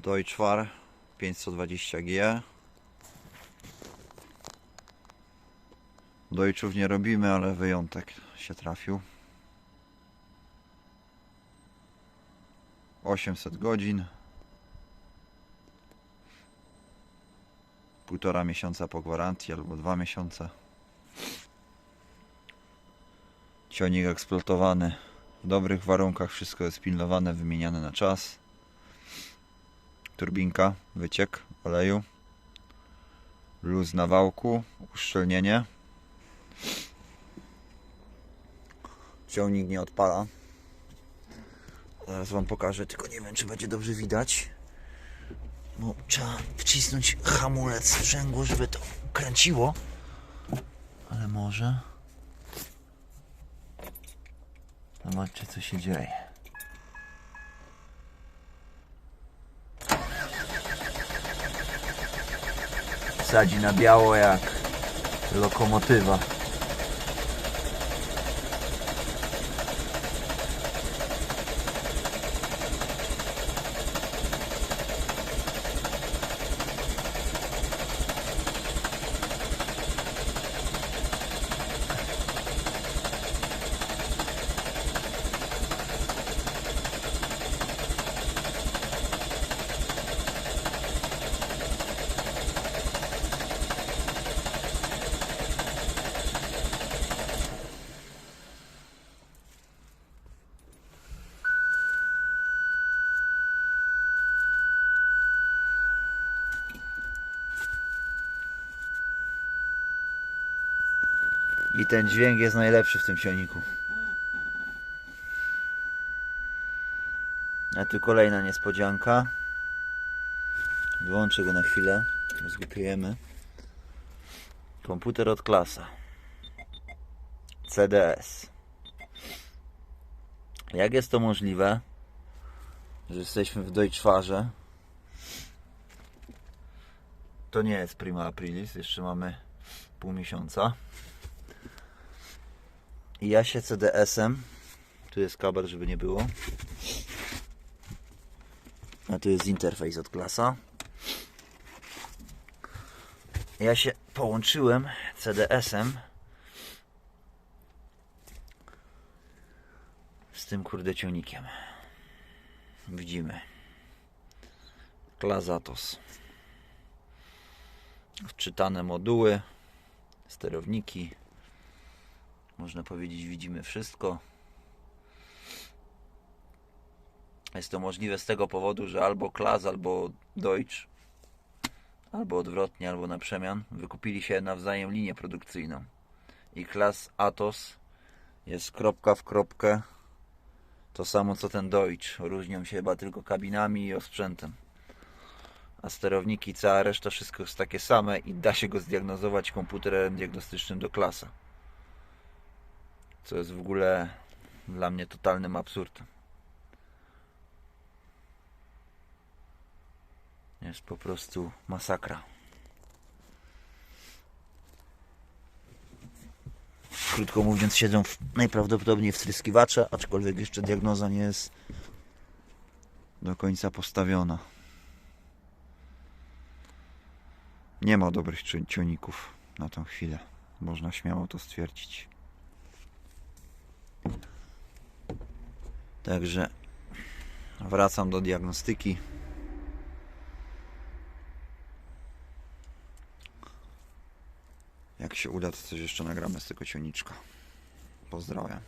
Deutschwar 520G. Deutschów nie robimy, ale wyjątek się trafił. 800 godzin. Półtora miesiąca po gwarancji albo dwa miesiące. Ciągnik eksploatowany w dobrych warunkach, wszystko jest pilnowane, wymieniane na czas. Turbinka, wyciek oleju. Luz na wałku, uszczelnienie. Ciągnik nie odpala. Zaraz wam pokażę, tylko nie wiem czy będzie dobrze widać. Bo trzeba wcisnąć hamulec sprzęgło, żeby to kręciło. Ale może. Zobaczcie co się dzieje. Sadzi na biało jak lokomotywa. I ten dźwięk jest najlepszy w tym silniku. A tu kolejna niespodzianka. Wyłączę go na chwilę. Zgłupiejemy. Komputer od klasa. CDS. Jak jest to możliwe, że jesteśmy w Deutschfarze? To nie jest prima aprilis, jeszcze mamy pół miesiąca. I ja się CDS-em. Tu jest kabel, żeby nie było. A tu jest interfejs od klasa. Ja się połączyłem CDS-em z tym kurde ciągnikiem. Widzimy. Klazatos. Wczytane moduły, sterowniki. Można powiedzieć, widzimy wszystko. Jest to możliwe z tego powodu, że albo Klas, albo Deutsch, albo odwrotnie, albo na przemian, wykupili się nawzajem linię produkcyjną. I Klas Atos jest kropka w kropkę to samo co ten Deutsch. Różnią się chyba tylko kabinami i osprzętem. A sterowniki, cała reszta, wszystko jest takie same i da się go zdiagnozować komputerem diagnostycznym do klasa co jest w ogóle dla mnie totalnym absurdem. Jest po prostu masakra. Krótko mówiąc, siedzą w, najprawdopodobniej wtryskiwacze, aczkolwiek jeszcze diagnoza nie jest do końca postawiona. Nie ma dobrych ciągników na tą chwilę. Można śmiało to stwierdzić. Także wracam do diagnostyki. Jak się uda, to coś jeszcze nagramy z tego ciągniczka. Pozdrawiam.